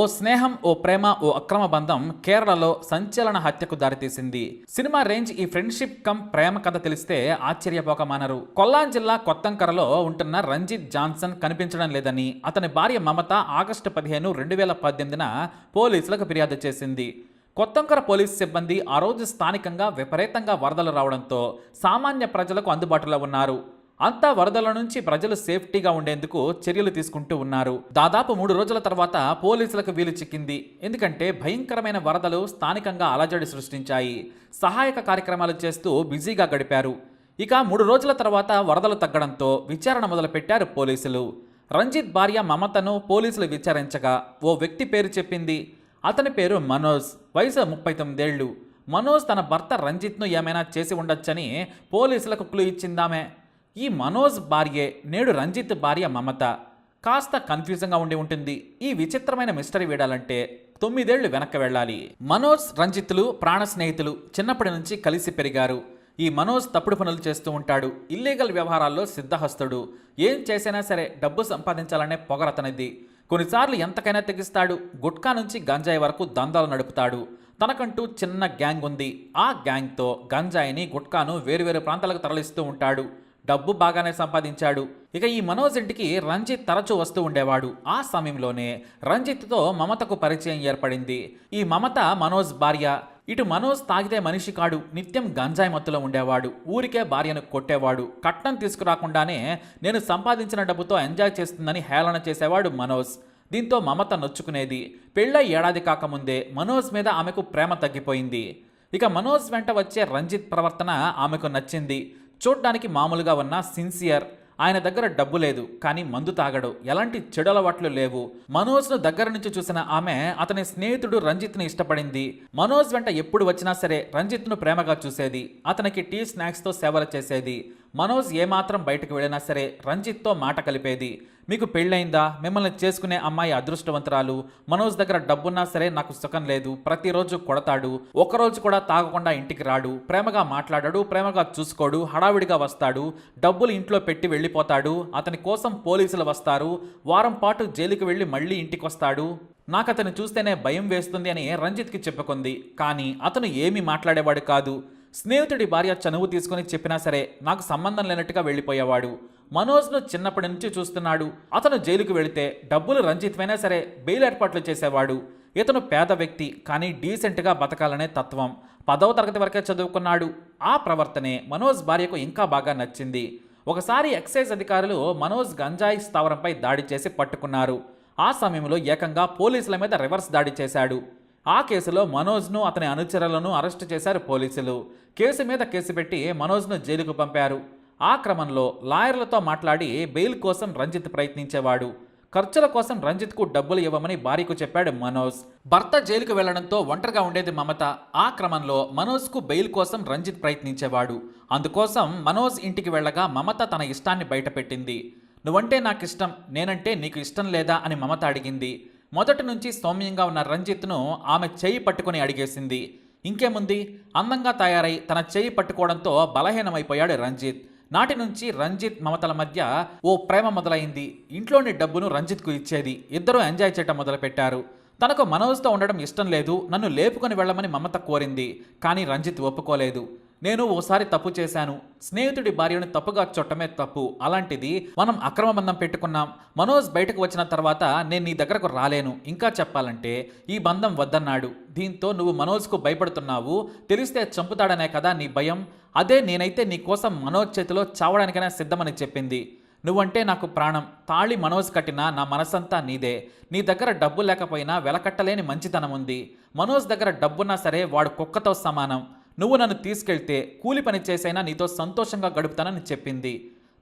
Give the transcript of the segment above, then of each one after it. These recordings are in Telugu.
ఓ స్నేహం ఓ ప్రేమ ఓ అక్రమ బంధం కేరళలో సంచలన హత్యకు దారితీసింది. సినిమా రేంజ్ ఈ ఫ్రెండ్షిప్ కమ్ ప్రేమ కథ తెలిస్తే ఆశ్చర్యపోక మానరు కొల్లాం జిల్లా కొత్తంకరలో ఉంటున్న రంజిత్ జాన్సన్ కనిపించడం లేదని అతని భార్య మమత ఆగస్టు పదిహేను రెండు వేల పద్దెనిమిదిన పోలీసులకు ఫిర్యాదు చేసింది. కొత్తంకర పోలీస్ సిబ్బంది ఆ రోజు స్థానికంగా విపరీతంగా వరదలు రావడంతో సామాన్య ప్రజలకు అందుబాటులో ఉన్నారు. అంతా వరదల నుంచి ప్రజలు సేఫ్టీగా ఉండేందుకు చర్యలు తీసుకుంటూ ఉన్నారు. దాదాపు మూడు రోజుల తర్వాత పోలీసులకు వీలు చిక్కింది. ఎందుకంటే భయంకరమైన వరదలు స్థానికంగా అలజడి సృష్టించాయి. సహాయక కార్యక్రమాలు చేస్తూ బిజీగా గడిపారు. ఇక మూడు రోజుల తర్వాత వరదలు తగ్గడంతో విచారణ మొదలుపెట్టారు పోలీసులు. రంజిత్ భార్య మమతను పోలీసులు విచారించగా ఓ వ్యక్తి పేరు చెప్పింది. అతని పేరు మనోజ్. వయసు ముప్పై తొమ్మిదేళ్ళు మనోజ్ తన భర్త రంజిత్ను ఏమైనా చేసి ఉండొచ్చని పోలీసులకు క్లూ ఇచ్చిందామే. ఈ మనోజ్ భార్యే నేడు రంజిత్ భార్య మమత. కాస్త కన్ఫ్యూజంగా ఉండి ఉంటుంది. ఈ విచిత్రమైన మిస్టరీ వీడాలంటే తొమ్మిదేళ్ళు వెనక్కి వెళ్ళాలి. మనోజ్ రంజిత్లు ప్రాణ స్నేహితులు చిన్నప్పటి నుంచి కలిసి పెరిగారు. ఈ మనోజ్ తప్పుడు పనులు చేస్తూ ఉంటాడు. ఇల్లీగల్ వ్యవహారాల్లో సిద్ధహస్తుడు. ఏం చేసినా సరే డబ్బు సంపాదించాలనే పొగరతనిది. కొన్నిసార్లు ఎంతకైనా తెగిస్తాడు. గుట్కా నుంచి గంజాయి వరకు దందాలు నడుపుతాడు. తనకంటూ చిన్న గ్యాంగ్ ఉంది. ఆ గ్యాంగ్తో గంజాయిని గుట్కాను వేరువేరు ప్రాంతాలకు తరలిస్తూ ఉంటాడు. డబ్బు బాగానే సంపాదించాడు. ఇక ఈ మనోజ్ ఇంటికి రంజిత్ తరచూ వస్తూ ఉండేవాడు. ఆ సమయంలోనే రంజిత్తో మమతకు పరిచయం ఏర్పడింది. ఈ మమత మనోజ్ భార్య. ఇటు మనోజ్ తాగితే మనిషి కాడు. నిత్యం గంజాయి మత్తులో ఉండేవాడు. ఊరికే భార్యను కొట్టేవాడు. కట్నం తీసుకురాకుండానే నేను సంపాదించిన డబ్బుతో ఎంజాయ్ చేస్తుందని హేళన చేసేవాడు మనోజ్. దీంతో మమత నొచ్చుకునేది. పెళ్ళై ఏడాది కాకముందే మనోజ్ మీద ఆమెకు ప్రేమ తగ్గిపోయింది. ఇక మనోజ్ వెంట వచ్చే రంజిత్ ప్రవర్తన ఆమెకు నచ్చింది. చూడ్డానికి మామూలుగా ఉన్న సిన్సియర్. ఆయన దగ్గర డబ్బు లేదు కానీ మందు తాగడు. ఎలాంటి చెడు అలవాట్లు లేవు. మనోజ్ను దగ్గర నుంచి చూసిన ఆమె అతని స్నేహితుడు రంజిత్ని ఇష్టపడింది. మనోజ్ వెంట ఎప్పుడు వచ్చినా సరే రంజిత్ను ప్రేమగా చూసేది. అతనికి టీ స్నాక్స్తో సేవలు చేసేది. మనోజ్ ఏమాత్రం బయటకు వెళ్ళినా సరే రంజిత్తో మాట కలిపేది. మీకు పెళ్ళైందా? మిమ్మల్ని చేసుకునే అమ్మాయి అదృష్టవంతురాలు. మనోజ్ దగ్గర డబ్బున్నా సరే నాకు సుఖం లేదు. ప్రతిరోజు కొడతాడు. ఒకరోజు కూడా తాగకుండా ఇంటికి రాడు. ప్రేమగా మాట్లాడాడు ప్రేమగా చూసుకోడు హడావిడిగా వస్తాడు. డబ్బులు ఇంట్లో పెట్టి వెళ్ళిపోతాడు. అతని కోసం పోలీసులు వస్తారు. వారం పాటు జైలుకి వెళ్ళి మళ్ళీ ఇంటికి వస్తాడు నాకు అతను చూస్తేనే భయం వేస్తుంది అని రంజిత్కి చెప్పుకుంది. కానీ అతను ఏమీ మాట్లాడేవాడు కాదు. స్నేహితుడి భార్య చనువు తీసుకుని చెప్పినా సరే నాకు సంబంధం లేనట్టుగా వెళ్ళిపోయేవాడు. మనోజ్ను చిన్నప్పటి నుంచి చూస్తున్నాడు. అతను జైలుకు వెళితే డబ్బులు రంజిత్వైనా సరే బెయిల్ ఏర్పాట్లు చేసేవాడు. ఇతను పేద వ్యక్తి కానీ డీసెంట్గా బతకాలనే తత్వం. పదవ తరగతి వరకే చదువుకున్నాడు. ఆ ప్రవర్తనే మనోజ్ భార్యకు ఇంకా బాగా నచ్చింది. ఒకసారి ఎక్సైజ్ అధికారులు మనోజ్ గంజాయి స్థావరంపై దాడి చేసి పట్టుకున్నారు. ఆ సమయంలో ఏకంగా పోలీసుల మీద రివర్స్ దాడి చేశాడు. ఆ కేసులో మనోజ్ను అతని అనుచరులను అరెస్టు చేశారు పోలీసులు. కేసు మీద కేసు పెట్టి మనోజ్ను జైలుకు పంపారు. ఆ క్రమంలో లాయర్లతో మాట్లాడి బెయిల్ కోసం రంజిత్ ప్రయత్నించేవాడు. ఖర్చుల కోసం రంజిత్కు డబ్బులు ఇవ్వమని భార్యకు చెప్పాడు మనోజ్. భర్త జైలుకు వెళ్ళడంతో ఒంటరిగా ఉండేది మమత. ఆ క్రమంలో మనోజ్కు బెయిల్ కోసం రంజిత్ ప్రయత్నించేవాడు. అందుకోసం మనోజ్ ఇంటికి వెళ్ళగా మమత తన ఇష్టాన్ని బయటపెట్టింది. నువ్వంటే నాకు ఇష్టం నేనంటే నీకు ఇష్టం లేదా? అని మమత అడిగింది. మొదటి నుంచి సౌమ్యంగా ఉన్న రంజిత్ను ఆమె చేయి పట్టుకుని అడిగేసింది. ఇంకేముంది? అందంగా తయారై తన చేయి పట్టుకోవడంతో బలహీనమైపోయాడు రంజిత్. నాటి నుంచి రంజిత్ మమతల మధ్య ఓ ప్రేమ మొదలైంది. ఇంట్లోని డబ్బును రంజిత్కు ఇచ్చేది. ఇద్దరూ ఎంజాయ్ చేయటం మొదలుపెట్టారు. తనకు మనోజ్తో ఉండడం ఇష్టం లేదు. నన్ను లేపుకొని వెళ్ళమని మమత కోరింది. కానీ రంజిత్ ఒప్పుకోలేదు. నేను ఓసారి తప్పు చేశాను. స్నేహితుడి భార్యను తప్పుగా చుట్టమే తప్పు. అలాంటిది మనం అక్రమ బంధం పెట్టుకున్నాం. మనోజ్ బయటకు వచ్చిన తర్వాత నేను నీ దగ్గరకు రాలేను. ఇంకా చెప్పాలంటే ఈ బంధం వద్దన్నాడు. దీంతో నువ్వు మనోజ్కు భయపడుతున్నావు. తెలిస్తే చంపుతాడనే కదా నీ భయం? అదే నేనైతే నీ కోసం మనోజ్ చేతిలో చావడానికైనా సిద్ధమని చెప్పింది. నువ్వంటే నాకు ప్రాణం. తాళి మనోజ్ కట్టినా నా మనసంతా నీదే. నీ దగ్గర డబ్బు లేకపోయినా వెలకట్టలేని మంచితనం ఉంది. మనోజ్ దగ్గర డబ్బున్నా సరే వాడు కుక్కతో సమానం. నువ్వు నన్ను తీసుకెళ్తే కూలి పని చేసైనా నీతో సంతోషంగా గడుపుతానని చెప్పింది.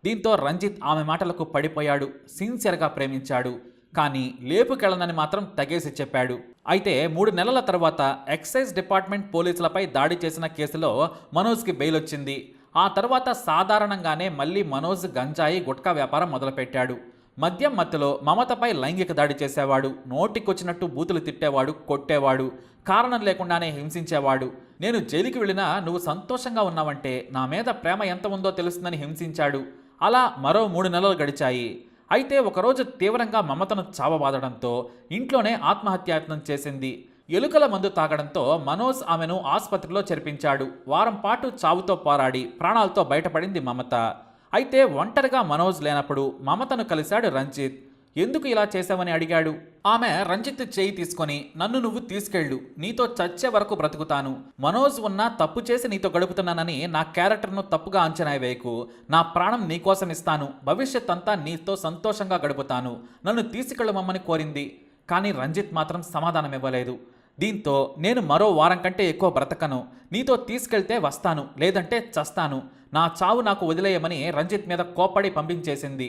దీంతో రంజిత్ ఆమె మాటలకు పడిపోయాడు సిన్సియర్గా ప్రేమించాడు. కానీ లేపుకెళ్ళనని మాత్రం తగేసి చెప్పాడు. అయితే మూడు నెలల తర్వాత ఎక్సైజ్ డిపార్ట్మెంట్ పోలీసులపై దాడి చేసిన కేసులో మనోజ్కి బెయిల్ వచ్చింది. ఆ తర్వాత సాధారణంగానే మళ్ళీ మనోజ్ గంజాయి గుట్కా వ్యాపారం మొదలుపెట్టాడు. మద్యం మత్తులో మమతపై లైంగిక దాడి చేసేవాడు నోటికొచ్చినట్టు బూతులు తిట్టేవాడు కొట్టేవాడు కారణం లేకుండానే హింసించేవాడు. నేను జైలుకి వెళ్ళినా నువ్వు సంతోషంగా ఉన్నావంటే నా మీద ప్రేమ ఎంత ఉందో తెలుస్తుందని హింసించాడు. అలా మరో మూడు నెలలు గడిచాయి. అయితే ఒకరోజు తీవ్రంగా మమతను చావబాదడంతో ఇంట్లోనే ఆత్మహత్యాయత్నం చేసింది. ఎలుకల మందు తాగడంతో మనోజ్ ఆమెను ఆసుపత్రిలో చేర్పించాడు. వారం పాటు చావుతో పోరాడి ప్రాణాలతో బయటపడింది మమత. అయితే ఒంటరిగా మనోజ్ లేనప్పుడు మమతను కలిశాడు రంజిత్. ఎందుకు ఇలా చేశావని అడిగాడు. ఆమె రంజిత్ చేయి తీసుకొని నన్ను నువ్వు తీసుకెళ్ళు నీతో చచ్చే వరకు బ్రతుకుతాను. మనోజ్ ఉన్నా తప్పు చేసి నీతో గడుపుతున్నానని నా క్యారెక్టర్ను తప్పుగా అంచనా వేయకు. నా ప్రాణం నీకోసం ఇస్తాను. భవిష్యత్ అంతా నీతో సంతోషంగా గడుపుతాను. నన్ను తీసుకెళ్ళమమ్మని కోరింది. కానీ రంజిత్ మాత్రం సమాధానం ఇవ్వలేదు. దీంతో నేను మరో వారం కంటే ఎక్కువ బ్రతకను. నీతో తీసుకెళ్తే వస్తాను లేదంటే చస్తాను. నా చావు నాకు వదిలేయమని రంజిత్ మీద కోప్పడి పంపించేసింది.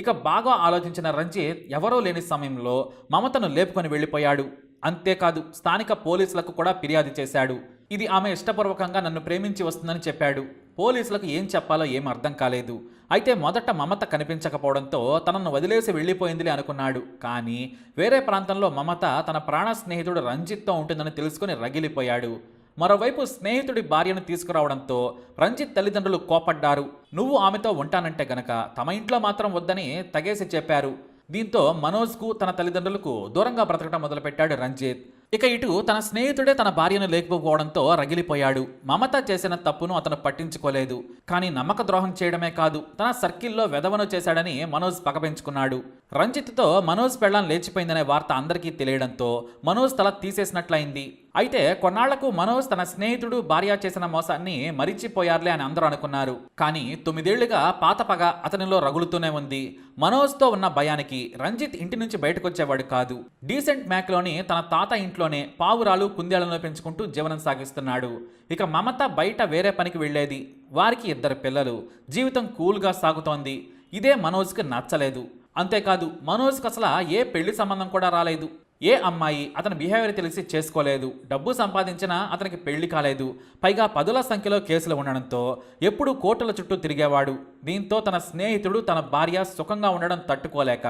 ఇక బాగా ఆలోచించిన రంజిత్ ఎవరో లేని సమయంలో మమతను లేపుకొని వెళ్ళిపోయాడు. అంతేకాదు స్థానిక పోలీసులకు కూడా ఫిర్యాదు చేశాడు. ఇది ఆమె ఇష్టపూర్వకంగా నన్ను ప్రేమించి వస్తుందని చెప్పాడు. పోలీసులకు ఏం చెప్పాలో ఏం అర్థం కాలేదు. అయితే మొదట మమత కనిపించకపోవడంతో తనను వదిలేసి వెళ్ళిపోయిందిలే అనుకున్నాడు. కానీ వేరే ప్రాంతంలో మమత తన ప్రాణ స్నేహితుడు రంజిత్తో ఉంటుందని తెలుసుకుని రగిలిపోయాడు. మరోవైపు స్నేహితుడి భార్యను తీసుకురావడంతో రంజిత్ తల్లిదండ్రులు కోపడ్డారు. నువ్వు ఆమెతో ఉంటానంటే గనక తమ ఇంట్లో మాత్రం వద్దని తగేసి చెప్పారు. దీంతో మనోజ్కు తన తల్లిదండ్రులకు దూరంగా బ్రతకడం మొదలుపెట్టాడు రంజిత్. ఇక ఇటు తన స్నేహితుడే తన భార్యను లేకపోవడంతో రగిలిపోయాడు. మమత చేసిన తప్పును అతను పట్టించుకోలేదు. కానీ నమ్మక ద్రోహం చేయడమే కాదు తన సర్కిల్లో వెధవను చేశాడని మనోజ్ పగపెంచుకున్నాడు రంజిత్తో మనోజ్ పెళ్ళం లేచిపోయిందనే వార్త అందరికీ తెలియడంతో మనోజ్ తల తీసేసినట్లయింది. అయితే కొన్నాళ్ళకు మనోజ్ తన స్నేహితుడు భార్య చేసిన మోసాన్ని మరిచిపోయారులే అని అందరూ అనుకున్నారు. కానీ తొమ్మిదేళ్ళుగా పాత పగ అతనిలో రగులుతూనే ఉంది. మనోజ్తో ఉన్న భయానికి రంజిత్ ఇంటి నుంచి బయటకొచ్చేవాడు కాదు. డీసెంట్ మ్యాక్లోని తన తాత ఇంట్లోనే పావురాలు కుందేళ్ళను పెంచుకుంటూ జీవనం సాగిస్తున్నాడు. ఇక మమత బయట వేరే పనికి వెళ్ళేది. వారికి ఇద్దరు పిల్లలు. జీవితం కూల్గా సాగుతోంది. ఇదే మనోజ్కి నచ్చలేదు. అంతేకాదు మనోజ్కి అసలు ఏ పెళ్ళి సంబంధం కూడా రాలేదు. ఏ అమ్మాయి అతని బిహేవియర్ తెలిసి చేసుకోలేదు డబ్బు సంపాదించినా అతనికి పెళ్ళి కాలేదు పైగా పదుల సంఖ్యలో కేసులు ఉండడంతో ఎప్పుడూ కోర్టుల చుట్టూ తిరిగేవాడు. దీంతో తన స్నేహితుడు తన భార్య సుఖంగా ఉండడం తట్టుకోలేక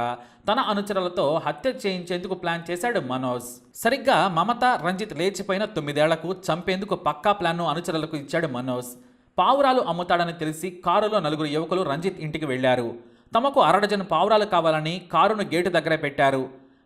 తన అనుచరులతో హత్య చేయించేందుకు ప్లాన్ చేశాడు మనోజ్. సరిగ్గా మమత రంజిత్ లేచిపోయిన తొమ్మిదేళ్ళకు చంపేందుకు పక్కా ప్లాన్ను అనుచరులకు ఇచ్చాడు మనోజ్. పావురాలు అమ్ముతాడని తెలిసి కారులో నలుగురు యువకులు రంజిత్ ఇంటికి వెళ్ళారు తమకు అరడజను పావురాలు కావాలని కారును గేటు దగ్గర పెట్టారు.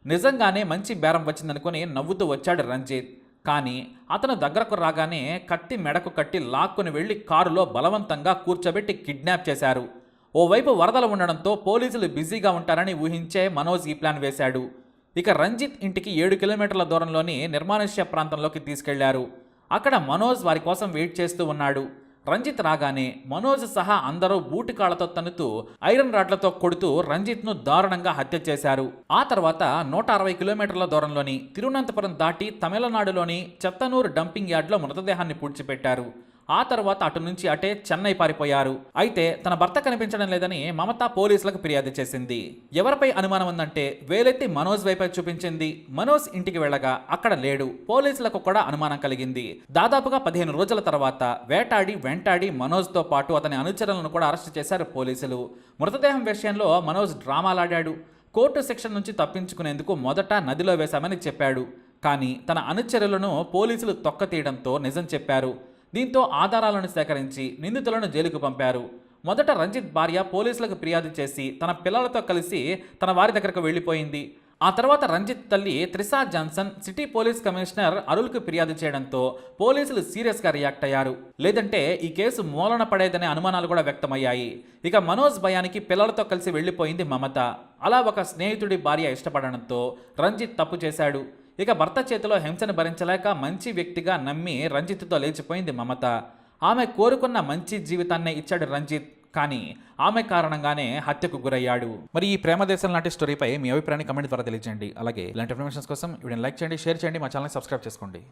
నిజంగానే మంచి బేరం వచ్చిందనుకుని నవ్వుతూ వచ్చాడు రంజిత్. కానీ అతను దగ్గరకు రాగానే కత్తి మెడకు కట్టి లాక్కుని వెళ్ళి కారులో బలవంతంగా కూర్చోబెట్టి కిడ్నాప్ చేశారు. ఓవైపు వరదలు ఉండడంతో పోలీసులు బిజీగా ఉంటారని ఊహించే మనోజ్ ఈ ప్లాన్ వేశాడు. ఇక రంజిత్ ఇంటికి ఏడు కిలోమీటర్ల దూరంలోని నిర్మానుష్య ప్రాంతంలోకి తీసుకెళ్ళారు. అక్కడ మనోజ్ వారి కోసం వెయిట్ చేస్తూ ఉన్నాడు. రంజిత్ రాగానే మనోజ్ సహా అందరూ బూటికాళ్ళతో తనుతూ ఐరన్ రాడ్లతో కొడుతూ రంజిత్ను దారుణంగా హత్య చేశారు. ఆ తర్వాత నూట అరవై కిలోమీటర్ల దూరంలోని తిరువనంతపురం దాటి తమిళనాడులోని చెత్తనూరు డంపింగ్ యార్డ్లో మృతదేహాన్ని పూడ్చిపెట్టారు. ఆ తర్వాత అటు నుంచి అటే చెన్నై పారిపోయారు. అయితే తన భర్త కనిపించడం లేదని మమత పోలీసులకు ఫిర్యాదు చేసింది. ఎవరిపై అనుమానం ఉందంటే వేలెత్తి మనోజ్ వైపే చూపించింది. మనోజ్ ఇంటికి వెళ్ళగా అక్కడ లేడు. పోలీసులకు కూడా అనుమానం కలిగింది. దాదాపుగా పదిహేను రోజుల తర్వాత వేటాడి వెంటాడి మనోజ్తో పాటు అతని అనుచరులను కూడా అరెస్ట్ చేశారు పోలీసులు. మృతదేహం విషయంలో మనోజ్ డ్రామాలాడాడు. కోర్టు శిక్షణ నుంచి తప్పించుకునేందుకు మొదట నదిలో వేశామని చెప్పాడు. కానీ తన అనుచరులను పోలీసులు తొక్కతీయడంతో నిజం చెప్పారు. దీంతో ఆధారాలను సేకరించి నిందితులను జైలుకు పంపారు. మొదట రంజిత్ భార్య పోలీసులకు ఫిర్యాదు చేసి తన పిల్లలతో కలిసి తన వారి దగ్గరకు వెళ్ళిపోయింది. ఆ తర్వాత రంజిత్ తల్లి Trisha Johnson city police commissioner అరుల్కు ఫిర్యాదు చేయడంతో పోలీసులు సీరియస్గా రియాక్ట్ అయ్యారు. లేదంటే ఈ కేసు మూలన పడేదనే అనుమానాలు కూడా వ్యక్తమయ్యాయి. ఇక మనోజ్ భయానికి పిల్లలతో కలిసి వెళ్ళిపోయింది మమత. అలా ఒక స్నేహితుడి భార్య ఇష్టపడడంతో రంజిత్ తప్పు చేశాడు. ఇక భర్త చేతిలో హింసను భరించలేక మంచి వ్యక్తిగా నమ్మి రంజిత్తో లేచిపోయింది మమత. ఆమె కోరుకున్న మంచి జీవితాన్నే ఇచ్చాడు రంజిత్ కానీ ఆమె కారణంగానే హత్యకు గురయ్యాడు. మరి ఈ ప్రేమదేశం లాంటి స్టోరీపై మీ అభిప్రాయాన్ని కమెంట్ ద్వారా తెలియజేయండి. అలాగే ఇలాంటి ఇన్ఫర్మేషన్స్ కోసం వీడియోని లైక్ చేయండి షేర్ చేయండి మా ఛానల్ సబ్స్క్రైబ్ చేసుకోండి.